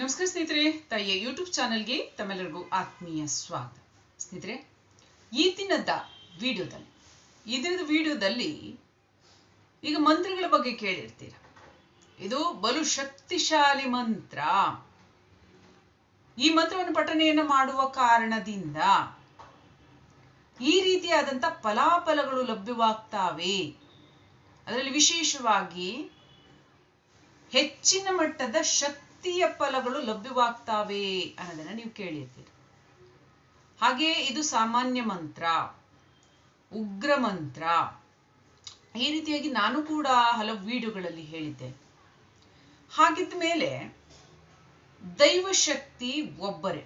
ನಮಸ್ಕಾರ ಸ್ನೇಹಿತರೆ, ತಾಯಿಯ ಯೂಟ್ಯೂಬ್ ಚಾನೆಲ್ಗೆ ತಮ್ಮೆಲ್ಲರಿಗೂ ಆತ್ಮೀಯ ಸ್ವಾಗತ. ಸ್ನೇಹಿತರೆ, ಈ ದಿನದ ವಿಡಿಯೋದಲ್ಲಿ, ಈ ದಿನದ ವಿಡಿಯೋದಲ್ಲಿ ಈಗ ಮಂತ್ರಗಳ ಬಗ್ಗೆ ಕೇಳಿರ್ತೀರ? ಇದು ಬಲು ಶಕ್ತಿಶಾಲಿ ಮಂತ್ರ. ಈ ಮಂತ್ರವನ್ನು ಪಠನೆಯನ್ನು ಮಾಡುವ ಕಾರಣದಿಂದ ಈ ರೀತಿಯಾದಂಥ ಫಲಾಫಲಗಳು ಲಭ್ಯವಾಗ್ತಾವೆ. ಅದರಲ್ಲಿ ವಿಶೇಷವಾಗಿ ಹೆಚ್ಚಿನ ಮಟ್ಟದ ಶಕ್ತಿಯ ಫಲಗಳು ಲಭ್ಯವಾಗ್ತಾವೆ ಅನ್ನೋದನ್ನ ನೀವು ಕೇಳಿರ್ತೀರಿ. ಹಾಗೆ ಇದು ಸಾಮಾನ್ಯ ಮಂತ್ರ, ಉಗ್ರ ಮಂತ್ರ. ಈ ರೀತಿಯಾಗಿ ನಾನು ಕೂಡ ಹಲವು ವಿಡಿಯೋಗಳಲ್ಲಿ ಹೇಳಿದ್ದೆ ಹಾಗಿದ್ದ ಮೇಲೆ ದೈವಶಕ್ತಿ ಒಬ್ಬರೇ.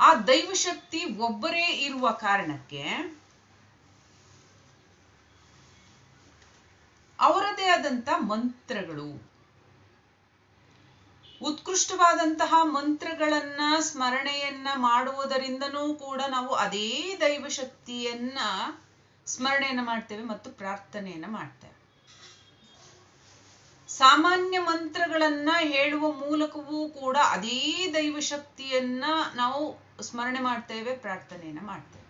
ಆ ದೈವಶಕ್ತಿ ಒಬ್ಬರೇ ಇರುವ ಕಾರಣಕ್ಕೆ ಅವರದೇ ಆದಂತ ಮಂತ್ರಗಳು ಉತ್ಕೃಷ್ಟವಾದಂತಹ ಮಂತ್ರಗಳನ್ನ, ಸ್ಮರಣೆಯನ್ನ ಮಾಡುವುದರಿಂದನೂ ಕೂಡ ನಾವು ಅದೇ ದೈವಶಕ್ತಿಯನ್ನ ಸ್ಮರಣೆಯನ್ನ ಮಾಡ್ತೇವೆ ಮತ್ತು ಪ್ರಾರ್ಥನೆಯನ್ನ ಮಾಡ್ತೇವೆ. ಸಾಮಾನ್ಯ ಮಂತ್ರಗಳನ್ನ ಹೇಳುವ ಮೂಲಕವೂ ಕೂಡ ಅದೇ ದೈವಶಕ್ತಿಯನ್ನ ನಾವು ಸ್ಮರಣೆ ಮಾಡ್ತೇವೆ, ಪ್ರಾರ್ಥನೆಯನ್ನ ಮಾಡ್ತೇವೆ.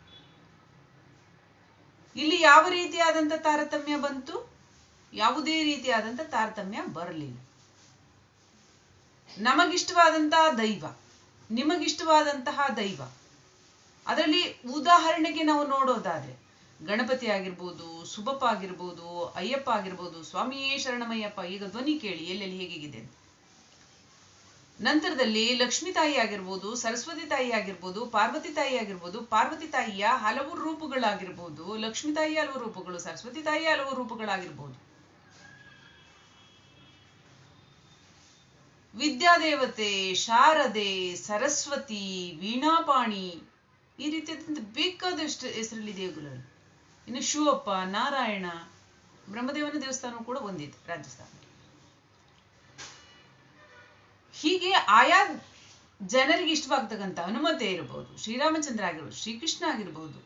ಇಲ್ಲಿ ಯಾವ ರೀತಿಯಾದಂತ ತಾರತಮ್ಯ ಬಂತು? ಯಾವುದೇ ರೀತಿಯಾದಂಥ ತಾರತಮ್ಯ ಬರಲಿಲ್ಲ. ನಮಗಿಷ್ಟವಾದಂತಹ ದೈವ, ನಿಮಗಿಷ್ಟವಾದಂತಹ ದೈವ. ಅದರಲ್ಲಿ ಉದಾಹರಣೆಗೆ ನಾವು ನೋಡೋದಾದ್ರೆ, ಗಣಪತಿ ಆಗಿರ್ಬೋದು ಸುಬಪ್ಪ ಆಗಿರ್ಬೋದು, ಅಯ್ಯಪ್ಪ ಆಗಿರ್ಬೋದು, ಸ್ವಾಮಿಯೇ ಶರಣಮಯ್ಯಪ್ಪ, ಈಗ ಧ್ವನಿ ಕೇಳಿ ಎಲ್ಲೆಲ್ಲಿ ಹೇಗಿದೆ ನಂತರದಲ್ಲಿ ಲಕ್ಷ್ಮೀ ತಾಯಿ ಆಗಿರ್ಬೋದು, ಸರಸ್ವತಿ ತಾಯಿ ಆಗಿರ್ಬೋದು, ಪಾರ್ವತಿ ತಾಯಿ ಆಗಿರ್ಬೋದು, ಪಾರ್ವತಿ ತಾಯಿಯ ಹಲವು ರೂಪಗಳಾಗಿರ್ಬೋದು, ಲಕ್ಷ್ಮೀ ತಾಯಿಯ ಹಲವು ರೂಪಗಳು, ಸರಸ್ವತಿ ತಾಯಿಯ ಹಲವು ರೂಪಗಳಾಗಿರ್ಬೋದು. ವಿದ್ಯಾದೇವತೆ, ಶಾರದೆ, ಸರಸ್ವತಿ, ವೀಣಾಪಾಣಿ ಈ ರೀತಿಯಾದಂಥ ಬೇಕಾದಷ್ಟು ಹೆಸರಲ್ಲಿ ದೇವರುಗಳು ಇನ್ನು ಶಿವಪ್ಪ, ನಾರಾಯಣ, ಬ್ರಹ್ಮದೇವನ ದೇವಸ್ಥಾನ ಕೂಡ ಒಂದಿದೆ ರಾಜಸ್ಥಾನ ಹೀಗೆ ಆಯಾ ಜನರಿಗೆ ಇಷ್ಟವಾಗ್ತಕ್ಕಂಥ ಹನುಮತೆ ಇರಬಹುದು ಶ್ರೀರಾಮಚಂದ್ರ ಆಗಿರ್ಬೋದು, ಶ್ರೀಕೃಷ್ಣ ಆಗಿರ್ಬೋದು,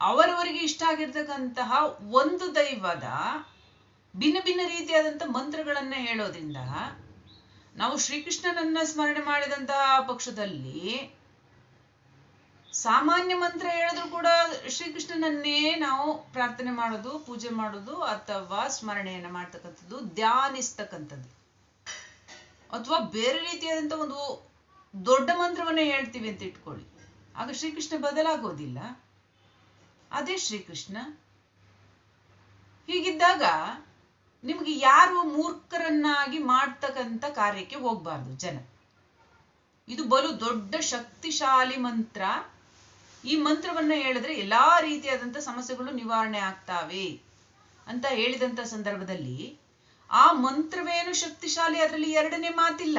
ಅವರವರಿಗೆ ಇಷ್ಟ ಆಗಿರ್ತಕ್ಕಂತಹ ಒಂದು ದೈವದ ಭಿನ್ನ ಭಿನ್ನ ರೀತಿಯಾದಂಥ ಮಂತ್ರಗಳನ್ನು ಹೇಳೋದ್ರಿಂದ ನಾವು ಶ್ರೀಕೃಷ್ಣನನ್ನ ಸ್ಮರಣೆ ಮಾಡಿದಂತಹ ಪಕ್ಷದಲ್ಲಿ ಸಾಮಾನ್ಯ ಮಂತ್ರ ಹೇಳಿದ್ರು ಕೂಡ ಶ್ರೀಕೃಷ್ಣನನ್ನೇ ನಾವು ಪ್ರಾರ್ಥನೆ ಮಾಡೋದು, ಪೂಜೆ ಮಾಡೋದು ಅಥವಾ ಸ್ಮರಣೆಯನ್ನ ಮಾಡ್ತಕ್ಕಂಥದ್ದು, ಧ್ಯಾನಿಸ್ತಕ್ಕಂಥದ್ದು. ಅಥವಾ ಬೇರೆ ರೀತಿಯಾದಂಥ ಒಂದು ದೊಡ್ಡ ಮಂತ್ರವನ್ನೇ ಹೇಳ್ತೀವಿ ಅಂತ ಇಟ್ಕೊಳ್ಳಿ. ಆಗ ಶ್ರೀಕೃಷ್ಣ ಬದಲಾಗೋದಿಲ್ಲ. ಅದೇ ಶ್ರೀಕೃಷ್ಣ ಹೀಗಿದ್ದಾಗ ನಿಮಗೆ ಯಾರು ಮೂರ್ಖರನ್ನಾಗಿ ಮಾಡ್ತಕ್ಕಂಥ ಕಾರ್ಯಕ್ಕೆ ಹೋಗ್ಬಾರ್ದು ಜನ. ಇದು ಬಲು ದೊಡ್ಡ ಶಕ್ತಿಶಾಲಿ ಮಂತ್ರ. ಈ ಮಂತ್ರವನ್ನ ಹೇಳಿದ್ರೆ ಎಲ್ಲಾ ರೀತಿಯಾದಂಥ ಸಮಸ್ಯೆಗಳು ನಿವಾರಣೆ ಆಗ್ತಾವೆ ಅಂತ ಹೇಳಿದಂತ ಸಂದರ್ಭದಲ್ಲಿ ಆ ಮಂತ್ರವೇನು ಶಕ್ತಿಶಾಲಿ ಅದರಲ್ಲಿ ಎರಡನೇ ಮಾತಿಲ್ಲ.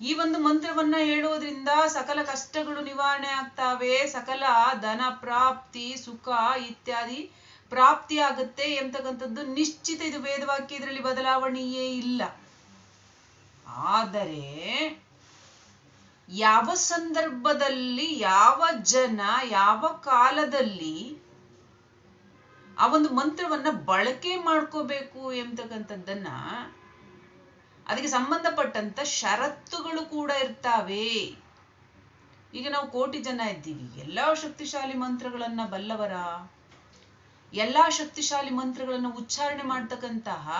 ಈ ಒಂದು ಮಂತ್ರವನ್ನ ಹೇಳೋದ್ರಿಂದ ಸಕಲ ಕಷ್ಟಗಳು ನಿವಾರಣೆ ಆಗ್ತಾವೆ. ಸಕಲ ಧನ ಪ್ರಾಪ್ತಿ, ಸುಖ ಇತ್ಯಾದಿ ಪ್ರಾಪ್ತಿ ಆಗುತ್ತೆ ಎಂಬತಕ್ಕಂಥದ್ದು ನಿಶ್ಚಿತ ಇದು ವೇದವಾಕ್ಯ ಇದರಲ್ಲಿ ಬದಲಾವಣೆಯೇ ಇಲ್ಲ. ಆದರೆ ಯಾವ ಸಂದರ್ಭದಲ್ಲಿ, ಯಾವ ಜನ, ಯಾವ ಕಾಲದಲ್ಲಿ ಆ ಒಂದು ಮಂತ್ರವನ್ನ ಬಳಕೆ ಮಾಡ್ಕೋಬೇಕು ಎಂತಕ್ಕಂಥದ್ದನ್ನ ಅದಕ್ಕೆ ಸಂಬಂಧಪಟ್ಟಂತ ಷರತ್ತುಗಳು ಕೂಡ ಇರ್ತಾವೆ. ಈಗ ನಾವು ಕೋಟಿ ಜನ ಇದ್ದೀವಿ. ಎಲ್ಲ ಶಕ್ತಿಶಾಲಿ ಮಂತ್ರಗಳನ್ನ ಬಲ್ಲವರ? ಎಲ್ಲಾ ಶಕ್ತಿಶಾಲಿ ಮಂತ್ರಗಳನ್ನು ಉಚ್ಚಾರಣೆ ಮಾಡ್ತಕ್ಕಂತಹ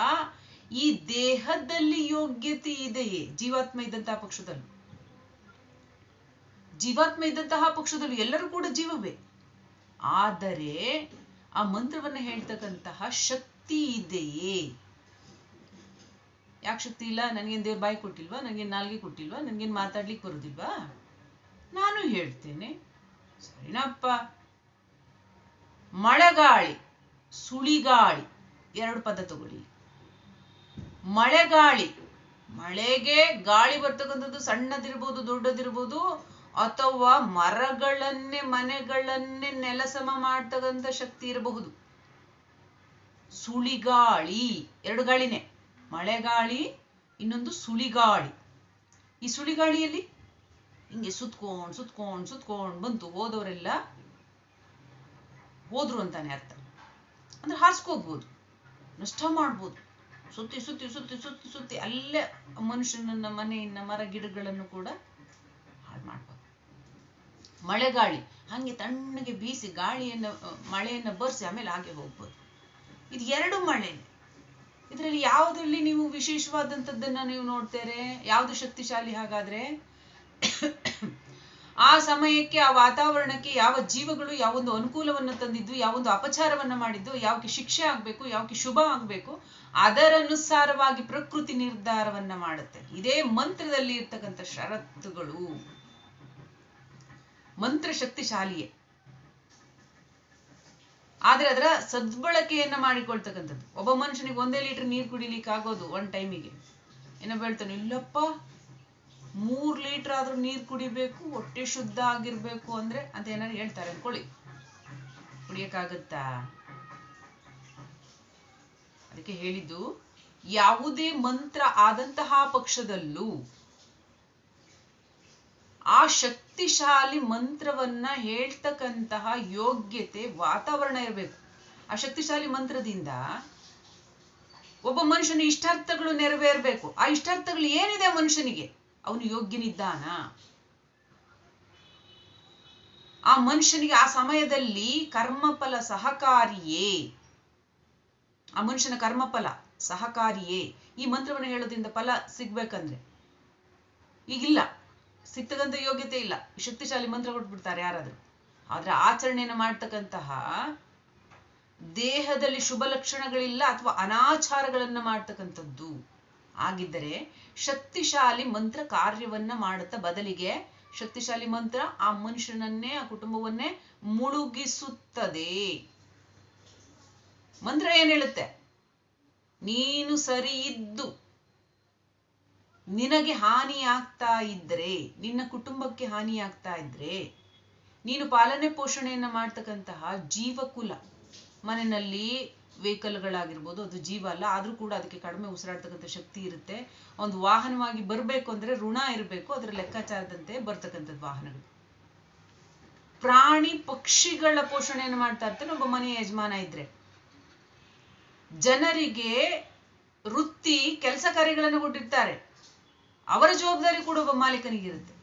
ಈ ದೇಹದಲ್ಲಿ ಯೋಗ್ಯತೆ ಇದೆಯೇ? ಜೀವಾತ್ಮ ಇದ್ದಂತಹ ಪಕ್ಷದಲ್ಲಿ. ಜೀವಾತ್ಮ ಇದ್ದಂತಹ ಪಕ್ಷದಲ್ಲಿ ಎಲ್ಲರೂ ಕೂಡ ಜೀವವೇ. ಆದರೆ ಆ ಮಂತ್ರವನ್ನ ಹೇಳ್ತಕ್ಕಂತಹ ಶಕ್ತಿ ಇದೆಯೇ? ಯಾಕೆ ಶಕ್ತಿ ಇಲ್ಲ? ನನಗೇನು ದೇವ್ರ ಬಾಯಿ ಕೊಟ್ಟಿಲ್ವಾ? ನನಗೇನು ನಾಲ್ಗೆ ಕೊಟ್ಟಿಲ್ವಾ? ನನಗೇನು ಮಾತಾಡ್ಲಿಕ್ಕೆ ಬರೋದಿಲ್ವಾ? ನಾನು ಹೇಳ್ತೇನೆ. ಸರಿನಪ್ಪ ಮಳೆಗಾಳಿ, ಸುಳಿಗಾಳಿ, ಎರಡು ಪದ ತಗೊಳ್ಳಿ. ಮಳೆಗಾಳಿ, ಮಳೆಗೆ ಗಾಳಿ ಬರ್ತಕ್ಕಂಥದ್ದು ಸಣ್ಣದಿರ್ಬೋದು, ದೊಡ್ಡದಿರ್ಬೋದು, ಅಥವಾ ಮರಗಳನ್ನೇ, ಮನೆಗಳನ್ನೇ ನೆಲಸಮ ಮಾಡ್ತಕ್ಕಂಥ ಶಕ್ತಿ ಇರಬಹುದು. ಸುಳಿಗಾಳಿ, ಎರಡು ಗಾಳಿನೇ. ಮಳೆಗಾಳಿ, ಇನ್ನೊಂದು ಸುಳಿಗಾಳಿ. ಈ ಸುಳಿಗಾಳಿಯಲ್ಲಿ ಹಿಂಗೆ ಸುತ್ಕೊಂಡ್ ಸುತ್ಕೊಂಡ್ ಸುತ್ಕೊಂಡ್ ಬಂತು ಹೋದವರೆಲ್ಲ ಹೋದ್ರು ಅಂತಾನೆ ಅರ್ಥ. ಅಂದ್ರೆ ಹಾರಿಸ್ಕೋಬಹುದು ನಷ್ಟ ಮಾಡ್ಬೋದು. ಸುತ್ತಿ ಸುತ್ತಿ ಸುತ್ತಿ ಸುತ್ತಿ ಸುತ್ತಿ ಅಲ್ಲೇ ಮನುಷ್ಯನನ್ನ ಮನೆಯನ್ನ ಮರ ಗಿಡಗಳನ್ನು ಕೂಡ ಹಾಳು ಮಾಡ್ಬೋದು. ಮಳೆಗಾಳಿ, ಹಂಗೆ ತಣ್ಣಗೆ ಬೀಸಿ ಗಾಳಿಯನ್ನ ಮಳೆಯನ್ನ ಬರ್ಸಿ ಆಮೇಲೆ ಹಾಗೆ ಹೋಗ್ಬೋದು. ಇದು ಎರಡು ಮಳೆ. ಇದರಲ್ಲಿ ಯಾವುದರಲ್ಲಿ ನೀವು ವಿಶೇಷವಾದಂತದ್ದನ್ನ ನೀವು ನೋಡ್ತೇರೆ? ಯಾವುದು ಶಕ್ತಿಶಾಲಿ ಹಾಗಾದ್ರೆ? ಆ ಸಮಯಕ್ಕೆ, ಆ ವಾತಾವರಣಕ್ಕೆ ಯಾವ ಜೀವಗಳು ಯಾವೊಂದು ಅನುಕೂಲವನ್ನು ತಂದಿದ್ದು ಯಾವೊಂದು ಅಪಚಾರವನ್ನ ಮಾಡಿದ್ದು ಯಾವಕ್ಕೆ ಶಿಕ್ಷೆ ಆಗ್ಬೇಕು ಯಾವಕ್ಕೆ ಶುಭ ಆಗ್ಬೇಕು, ಅದರನುಸಾರವಾಗಿ ಪ್ರಕೃತಿ ನಿರ್ಧಾರವನ್ನ ಮಾಡುತ್ತೆ. ಇದೇ ಮಂತ್ರದಲ್ಲಿ ಇರ್ತಕ್ಕಂಥ ಷರತ್ತುಗಳು. ಮಂತ್ರ ಶಕ್ತಿಶಾಲಿಯೇ. ಆದ್ರೆ ಅದರ ಸದ್ಬಳಕೆಯನ್ನ ಮಾಡಿಕೊಳ್ತಕ್ಕಂಥದ್ದು. ಒಬ್ಬ ಮನುಷ್ಯನಿಗೆ ಒಂದೇ ಲೀಟರ್ ನೀರು ಕುಡಿಲಿಕ್ಕೆ ಆಗೋದು ಒನ್ ಟೈಮಿಗೆ ಏನೋ ಹೇಳ್ತಾನೆ ಇಲ್ಲಪ್ಪ ಮೂರ್ ಲೀಟರ್ ಆದ್ರೂ ನೀರ್ ಕುಡಿಬೇಕು, ಹೊಟ್ಟೆ ಶುದ್ಧ ಆಗಿರ್ಬೇಕು ಅಂದ್ರೆ ಅಂತ ಏನಾದ್ರು ಹೇಳ್ತಾರೆ ಅನ್ಕೊಳ್ಳಿ ಕುಡಿಯಕ್ಕಾಗತ್ತಾ? ಅದಕ್ಕೆ ಹೇಳಿದ್ದು, ಯಾವುದೇ ಮಂತ್ರ ಆದಂತಹ ಪಕ್ಷದಲ್ಲೂ ಆ ಶಕ್ತಿಶಾಲಿ ಮಂತ್ರವನ್ನ ಹೇಳ್ತಕ್ಕಂತಹ ಯೋಗ್ಯತೆ ವಾತಾವರಣ ಇರಬೇಕು. ಆ ಶಕ್ತಿಶಾಲಿ ಮಂತ್ರದಿಂದ ಒಬ್ಬ ಮನುಷ್ಯನ ಇಷ್ಟಾರ್ಥಗಳು ನೆರವೇರ್ಬೇಕು. ಆ ಇಷ್ಟಾರ್ಥಗಳು ಏನಿದೆ ಮನುಷ್ಯನಿಗೆ? ಅವನು ಯೋಗ್ಯನಿದ್ದಾನ? ಆ ಮನುಷ್ಯನಿಗೆ ಆ ಸಮಯದಲ್ಲಿ ಕರ್ಮಫಲ ಸಹಕಾರಿಯೇ? ಆ ಮನುಷ್ಯನ ಕರ್ಮಫಲ ಸಹಕಾರಿಯೇ? ಈ ಮಂತ್ರವನ್ನು ಹೇಳೋದ್ರಿಂದ ಫಲ ಸಿಗ್ಬೇಕಂದ್ರೆ? ಈಗಿಲ್ಲ. ಸಿಗ್ತಕ್ಕಂಥ ಯೋಗ್ಯತೆ ಇಲ್ಲ. ಶಕ್ತಿಶಾಲಿ ಮಂತ್ರ ಕೊಟ್ಬಿಡ್ತಾರೆ ಯಾರಾದ್ರೂ. ಆದ್ರೆ ಆಚರಣೆಯನ್ನು ಮಾಡ್ತಕ್ಕಂತಹ ದೇಹದಲ್ಲಿ ಶುಭ ಲಕ್ಷಣಗಳಿಲ್ಲ ಅಥವಾ ಅನಾಚಾರಗಳನ್ನ ಮಾಡ್ತಕ್ಕಂಥದ್ದು ಆಗಿದ್ದರೆ ಶಕ್ತಿಶಾಲಿ ಮಂತ್ರ ಕಾರ್ಯವನ್ನ ಮಾಡುತ್ತಾ ಬದಲಿಗೆ ಶಕ್ತಿಶಾಲಿ ಮಂತ್ರ ಆ ಮನುಷ್ಯನನ್ನೇ, ಆ ಕುಟುಂಬವನ್ನೇ ಮುಳುಗಿಸುತ್ತದೆ. ಮಂತ್ರ ಏನ್ ಹೇಳುತ್ತೆ? ನೀನು ಸರಿ ಇದ್ದು ನಿನಗೆ ಹಾನಿ ಆಗ್ತಾ ಇದ್ರೆ, ನಿನ್ನ ಕುಟುಂಬಕ್ಕೆ ಹಾನಿ ಆಗ್ತಾ ಇದ್ರೆ, ನೀನು ಪಾಲನೆ ಪೋಷಣೆಯನ್ನ ಮಾಡ್ತಕ್ಕಂತಹ ಜೀವಕುಲ ಮನೆಯಲ್ಲಿ ವೆಹಿಕಲ್ಗಳಾಗಿರ್ಬೋದು, ಅದು ಜೀವ ಅಲ್ಲ, ಆದ್ರೂ ಕೂಡ ಅದಕ್ಕೆ ಕಡಿಮೆ ಉಸಿರಾಡ್ತಕ್ಕಂಥ ಶಕ್ತಿ ಇರುತ್ತೆ. ಒಂದು ವಾಹನವಾಗಿ ಬರಬೇಕು ಅಂದ್ರೆ ಋಣ ಇರಬೇಕು, ಅದರ ಲೆಕ್ಕಾಚಾರದಂತೆ ಬರ್ತಕ್ಕಂಥದ್ದು ವಾಹನಗಳು. ಪ್ರಾಣಿ ಪಕ್ಷಿಗಳ ಪೋಷಣೆಯನ್ನು ಮಾಡ್ತಾ ಇರ್ತಾನೆ ಒಬ್ಬ ಮನೆ ಯಜಮಾನ ಇದ್ರೆ. ಜನರಿಗೆ ವೃತ್ತಿ, ಕೆಲಸ ಕಾರ್ಯಗಳನ್ನು ಕೊಟ್ಟಿರ್ತಾರೆ. ಅವರ ಜವಾಬ್ದಾರಿ ಕೂಡ ಒಬ್ಬ ಮಾಲೀಕನಿಗಿರುತ್ತೆ.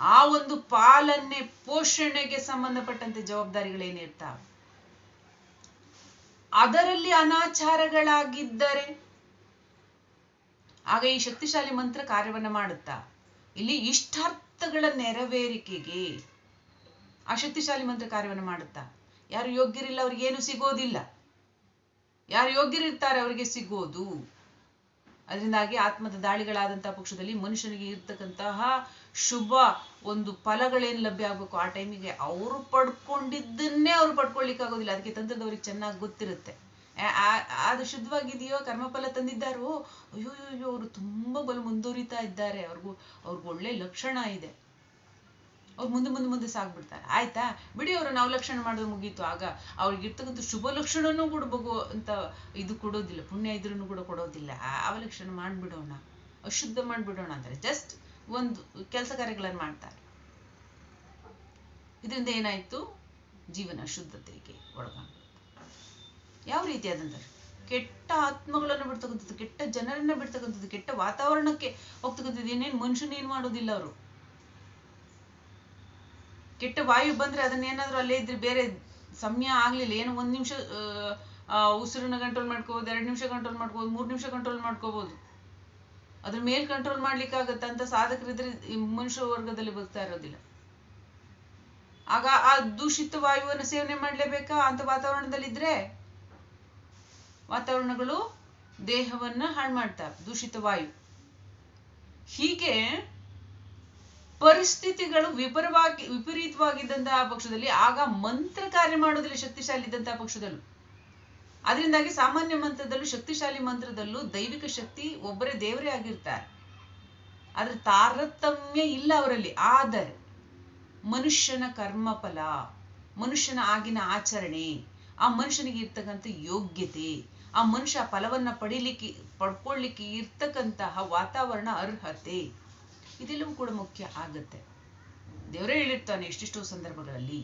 ಆ ಒಂದು ಪಾಲನೆ ಪೋಷಣೆಗೆ ಸಂಬಂಧಪಟ್ಟಂತೆ ಜವಾಬ್ದಾರಿಗಳೇನಿರ್ತಾವೆ ಅದರಲ್ಲಿ ಅನಾಚಾರಗಳಾಗಿದ್ದರೆ ಆಗ ಈ ಶಕ್ತಿಶಾಲಿ ಮಂತ್ರ ಕಾರ್ಯವನ್ನ ಮಾಡುತ್ತಾ? ಇಲ್ಲಿ ಇಷ್ಟಾರ್ಥಗಳ ನೆರವೇರಿಕೆಗೆ ಆ ಶಕ್ತಿಶಾಲಿ ಮಂತ್ರ ಕಾರ್ಯವನ್ನ ಮಾಡುತ್ತಾ? ಯಾರು ಯೋಗ್ಯರಿಲ್ಲ, ಅವ್ರಿಗೇನು ಸಿಗೋದಿಲ್ಲ. ಯಾರು ಯೋಗ್ಯರಿರ್ತಾರೆ, ಅವರಿಗೆ ಸಿಗೋದು. ಅದರಿಂದಾಗಿ ಆತ್ಮದ ದಾಳಿಗಳಾದಂತಹ ಪಕ್ಷದಲ್ಲಿ ಮನುಷ್ಯನಿಗೆ ಇರ್ತಕ್ಕಂತಹ ಶುಭ ಒಂದು ಫಲಗಳೇನು ಲಭ್ಯ ಆಗ್ಬೇಕು ಆ ಟೈಮಿಗೆ ಅವರು ಪಡ್ಕೊಂಡಿದ್ದನ್ನೇ ಅವ್ರು ಪಡ್ಕೊಳ್ಲಿಕ್ಕೆ ಆಗೋದಿಲ್ಲ. ಅದಕ್ಕೆ ತಂತ್ರದವ್ರಿಗೆ ಚೆನ್ನಾಗಿ ಗೊತ್ತಿರುತ್ತೆ. ಅದು ಶುದ್ಧವಾಗಿದೆಯೋ ಕರ್ಮಫಲ ತಂದಿದ್ದಾರೋ ಅಯ್ಯೋ ಅಯ್ಯೋ, ಅವರು ತುಂಬಾ ಬಲು ಮುಂದುವರಿತಾ ಇದ್ದಾರೆ. ಅವ್ರಿಗೂ, ಅವ್ರಿಗೆ ಒಳ್ಳೆ ಲಕ್ಷಣ ಇದೆ. ಅವ್ರು ಮುಂದೆ ಮುಂದೆ ಮುಂದೆ ಸಾಗ್ಬಿಡ್ತಾರೆ. ಆಯ್ತಾ? ಬಿಡಿ ಅವ್ರನ್ನ ಅವಲಕ್ಷಣ ಮಾಡೋದು ಮುಗೀತು, ಆಗ ಅವ್ರಿಗೆ ಇರ್ತಕ್ಕಂಥ ಶುಭ ಲಕ್ಷಣನೂ ಕೂಡ ಅಂತ ಇದು ಕೊಡೋದಿಲ್ಲ, ಪುಣ್ಯ ಇದ್ರೂ ಕೂಡ ಕೊಡೋದಿಲ್ಲ. ಅವಲಕ್ಷಣ ಮಾಡ್ಬಿಡೋಣ, ಅಶುದ್ಧ ಮಾಡ್ಬಿಡೋಣ ಅಂತಾರೆ ಜಸ್ಟ್ ಒಂದು ಕೆಲಸ ಕಾರ್ಯಗಳನ್ನು ಮಾಡ್ತಾರೆ. ಇದರಿಂದ ಏನಾಯ್ತು? ಜೀವನ ಶುದ್ಧತೆಗೆ ಒಳಗಾಗ ಯಾವ ರೀತಿಯಾದಂತ ಕೆಟ್ಟ ಆತ್ಮಗಳನ್ನು ಬಿಡ್ತಕ್ಕಂಥದ್ದು, ಕೆಟ್ಟ ಜನರನ್ನ ಬಿಡ್ತಕ್ಕಂಥದ್ದು, ಕೆಟ್ಟ ವಾತಾವರಣಕ್ಕೆ ಹೋಗ್ತಕ್ಕಂಥದ್ದು ಏನೇನು, ಮನುಷ್ಯನೇನ್ ಮಾಡೋದಿಲ್ಲ ಅವರು. ಕೆಟ್ಟ ವಾಯು ಬಂದ್ರೆ ಅದನ್ನೇನಾದ್ರೂ ಅಲ್ಲೇ ಇದ್ರೆ ಬೇರೆ ಸಮಯ ಆಗ್ಲಿಲ್ಲ. ಏನು ಒಂದ್ ನಿಮಿಷ ಉಸಿರನ್ನ ಕಂಟ್ರೋಲ್ ಮಾಡ್ಕೋಬಹುದು ಎರಡ್ ನಿಮಿಷ ಕಂಟ್ರೋಲ್ ಮಾಡ್ಕೋಬಹುದು ಮೂರ್ ನಿಮಿಷ ಕಂಟ್ರೋಲ್ ಮಾಡ್ಕೋಬಹುದು ಅದ್ರ ಮೇಲ್ ಕಂಟ್ರೋಲ್ ಮಾಡ್ಲಿಕ್ಕೆ ಆಗತ್ತ ಅಂತ ಸಾಧಕರಿದ್ರೆ ಮನುಷ್ಯ ವರ್ಗದಲ್ಲಿ ಬರ್ತಾ ಇರೋದಿಲ್ಲ. ಆಗ ಆ ದೂಷಿತ ವಾಯುವನ್ನು ಸೇವನೆ ಮಾಡ್ಲೇಬೇಕಾ? ಅಂತ ವಾತಾವರಣದಲ್ಲಿದ್ರೆ ವಾತಾವರಣಗಳು ದೇಹವನ್ನ ಹಾಳು ಮಾಡ್ತಾವೆ, ದೂಷಿತ ವಾಯು. ಹೀಗೆ ಪರಿಸ್ಥಿತಿಗಳು ವಿಪರವಾಗಿ ವಿಪರೀತವಾಗಿದ್ದಂತಹ ಪಕ್ಷದಲ್ಲಿ ಆಗ ಮಂತ್ರ ಕಾರ್ಯ ಮಾಡೋದ್ರಲ್ಲಿ ಶಕ್ತಿಶಾಲಿ ಇದ್ದಂತಹ ಪಕ್ಷದಲ್ಲೂ. ಅದರಿಂದಾಗಿ ಸಾಮಾನ್ಯ ಮಂತ್ರದಲ್ಲೂ ಶಕ್ತಿಶಾಲಿ ಮಂತ್ರದಲ್ಲೂ ದೈವಿಕ ಶಕ್ತಿ ಒಬ್ಬರೇ ದೇವರೇ ಆಗಿರ್ತಾರೆ. ಆದ್ರೆ ತಾರತಮ್ಯ ಇಲ್ಲ ಅವರಲ್ಲಿ. ಆದರೆ ಮನುಷ್ಯನ ಕರ್ಮಫಲ, ಮನುಷ್ಯನ ಆಗಿನ ಆಚರಣೆ, ಆ ಮನುಷ್ಯನಿಗೆ ಇರ್ತಕ್ಕಂಥ ಯೋಗ್ಯತೆ, ಆ ಮನುಷ್ಯ ಫಲವನ್ನ ಪಡಿಲಿಕ್ಕೆ, ಪಡ್ಕೊಳ್ಳಿಕ್ಕೆ ಇರ್ತಕ್ಕಂತಹ ವಾತಾವರಣ ಅರ್ಹತೆ ಇದೆಲ್ಲವೂ ಕೂಡ ಮುಖ್ಯ ಆಗತ್ತೆ. ದೇವರೇ ಹೇಳಿರ್ತಾನೆ ಎಷ್ಟೆಷ್ಟೋ ಸಂದರ್ಭಗಳಲ್ಲಿ,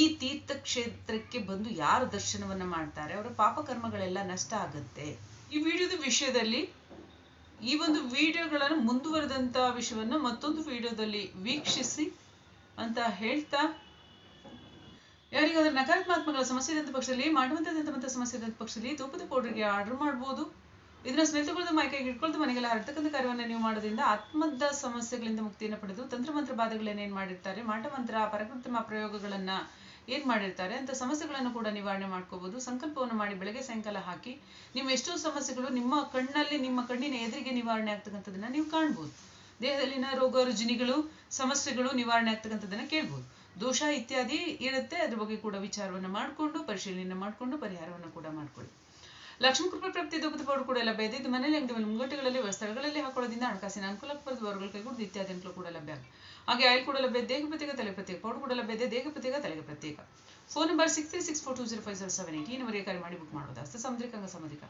ಈ ತೀರ್ಥಕ್ಷೇತ್ರಕ್ಕೆ ಬಂದು ಯಾರು ದರ್ಶನವನ್ನ ಮಾಡ್ತಾರೆ? ಅವರ ಪಾಪಕರ್ಮಗಳೆಲ್ಲ ನಷ್ಟ ಆಗತ್ತೆ. ಈ ವಿಡಿಯೋದ ವಿಷಯದಲ್ಲಿ, ಈ ಒಂದು ವಿಡಿಯೋಗಳನ್ನು ಮುಂದುವರೆದಂತ ವಿಷಯವನ್ನು ಮತ್ತೊಂದು ವಿಡಿಯೋದಲ್ಲಿ ವೀಕ್ಷಿಸಿ ಅಂತ ಹೇಳ್ತಾ, ಯಾರಿಗಾದ್ರೂ ನಕಾರಾತ್ಮಕಗಳ ಸಮಸ್ಯೆ ಇದ್ದಂಥ ಪಕ್ಷದಲ್ಲಿ ಮಾಡುವಂಥದ್ದಂಥ ಸಮಸ್ಯೆ ಇದ್ದಂಥ ಪಕ್ಷದಲ್ಲಿ, ತೂಪದ ಪೌಡರ್ಗೆ ಆರ್ಡರ್ ಮಾಡ್ಬೋದು. ಇದನ್ನ ಸ್ಮೆಲ್ ಮೈಕೈ ಮೈಕೈಗೆ ಇಟ್ಕೊಳ್ದು ಮನೆಗೆಲ್ಲ ಹರಡ್ತಕ್ಕಂಥ ಕಾರ್ಯವನ್ನು ನೀವು ಮಾಡೋದ್ರಿಂದ ಆತ್ಮದ ಸಮಸ್ಯೆಗಳಿಂದ ಮುಕ್ತಿಯನ್ನು ಪಡೆದು ತಂತ್ರಮಂತ್ರ ಬಾಧೆಗಳನ್ನ ಏನ್ ಮಾಡಿರ್ತಾರೆ ಮಾಟಮಂತ್ರ ಪರಕೃತ್ರಿಮ ಪ್ರಯೋಗಗಳನ್ನ ಏನ್ ಮಾಡಿರ್ತಾರೆ, ಅಂತ ಸಮಸ್ಯೆಗಳನ್ನು ಕೂಡ ನಿವಾರಣೆ ಮಾಡ್ಕೋಬಹುದು ಸಂಕಲ್ಪವನ್ನು ಮಾಡಿ ಬೆಳಗ್ಗೆ ಸಾಯಂಕಾಲ ಹಾಕಿ ನಿಮ್ಮ ಎಷ್ಟೋ ಸಮಸ್ಯೆಗಳು ನಿಮ್ಮ ಕಣ್ಣಲ್ಲಿ, ನಿಮ್ಮ ಕಣ್ಣಿನ ಎದುರಿಗೆ ನಿವಾರಣೆ ಆಗ್ತಕ್ಕಂಥದ್ದನ್ನ ನೀವು ಕಾಣ್ಬೋದು. ದೇಹದಲ್ಲಿನ ರೋಗ, ರುಜಿನಿಗಳು, ಸಮಸ್ಯೆಗಳು ನಿವಾರಣೆ ಆಗ್ತಕ್ಕಂಥದ್ದನ್ನ ಕೇಳ್ಬೋದು. ದೋಷ ಇತ್ಯಾದಿ ಇರುತ್ತೆ, ಅದ್ರ ಬಗ್ಗೆ ಕೂಡ ವಿಚಾರವನ್ನು ಮಾಡಿಕೊಂಡು ಪರಿಶೀಲನೆ ಮಾಡಿಕೊಂಡು, ಪರಿಹಾರವನ್ನು ಕೂಡ ಮಾಡ್ಕೊಳ್ಳಿ. ಲಕ್ಷ್ಮೀ ಕೃಪಾ ಪ್ರಾಪ್ತಿ ಪೌಡರ್ ಕೂಡ ಲಭ್ಯ ಇದೆ. ಮನೆಯಲ್ಲಿ ಅಂಗಡಿ ಮುಂಗಟ್ಟುಗಳಲ್ಲಿ ಸ್ಥಳಗಳಲ್ಲಿ ಹಾಕೊಳ್ಳೋದ್ರಿಂದ ಹಣಕಾಸಿನ ಅನುಕೂಲ ಬರೆದು ವರ್ಗಗಳ ಕೈಗೂಡು ಇತ್ಯಾದಿ ಅನುಕೂಲ ಕೂಡ ಲಭ್ಯ. ಹಾಗೆ ಆಯಿಲ್ ಕೂಡ ಲಭ್ಯ ದೇಹ ಪ್ರತ್ಯೇಕ, ತಲೆ ಪ್ರತ್ಯೇಕ ಪೌಡರ್ ಕೂಡ ಲಭ್ಯ ಇದೆ. ದೇಹ ಪ್ರತ್ಯೇಕ, ತಲೆಗೆ ಪ್ರತ್ಯೇಕ. Phone number six three six four two zero five zero seven eight ಈ ನಂಬರಿಗೆ ಕರೆ ಮಾಡಿ ಬುಕ್ ಮಾಡೋದು. ಹಸ್ತ ಸಮುದ್ರಿಕ ಸಮುದ್ರಿಕ.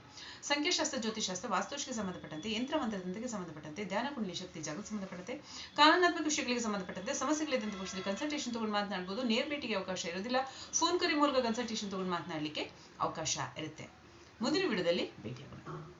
ಸಂಖ್ಯಾಶಾಸ್ತ್ರ ಜ್ಯೋತಿಷಾಸ್ತ್ರ ವಾಸ್ತುಶಿಗೆ ಸಂಬಂಧಪಟ್ಟಂತೆ ಯಂತ್ರ ಮಂತ್ರದಂತೆಗೆ ಸಂಬಂಧಪಟ್ಟಂತೆ, ಧ್ಯಾನ, ಕುಂಡಲಿ ಶಕ್ತಿ ಜಾಗ ಸಂಬಂಧಪಟ್ಟಂತೆ, ಕಾನೂನಾತ್ಮಕ ವಿಷಯಗಳಿಗೆ ಸಂಬಂಧಪಟ್ಟಂತೆ ಸಮಸ್ಯೆಗಳಿದ್ದಂಥ ಪಕ್ಷದಲ್ಲಿ ಕನ್ಸಲ್ಟೇಷನ್ ತಗೊಂಡು ಮಾತನಾಡಬಹುದು ನೇರ ಭೇಟಿಗೆ ಅವಕಾಶ ಇರೋದಿಲ್ಲ ಫೋನ್ ಕರೆ ಮೂಲಕ ಕನ್ಸಲ್ಟೇಷನ್ ತಗೊಂಡು ಮಾತನಾಡಲಿಕ್ಕೆ ಅವಕಾಶ ಇರುತ್ತೆ. ಮುಂದಿನ ವಿಡಿಯೋದಲ್ಲಿ ಭೇಟಿಯಾಗೋಣ.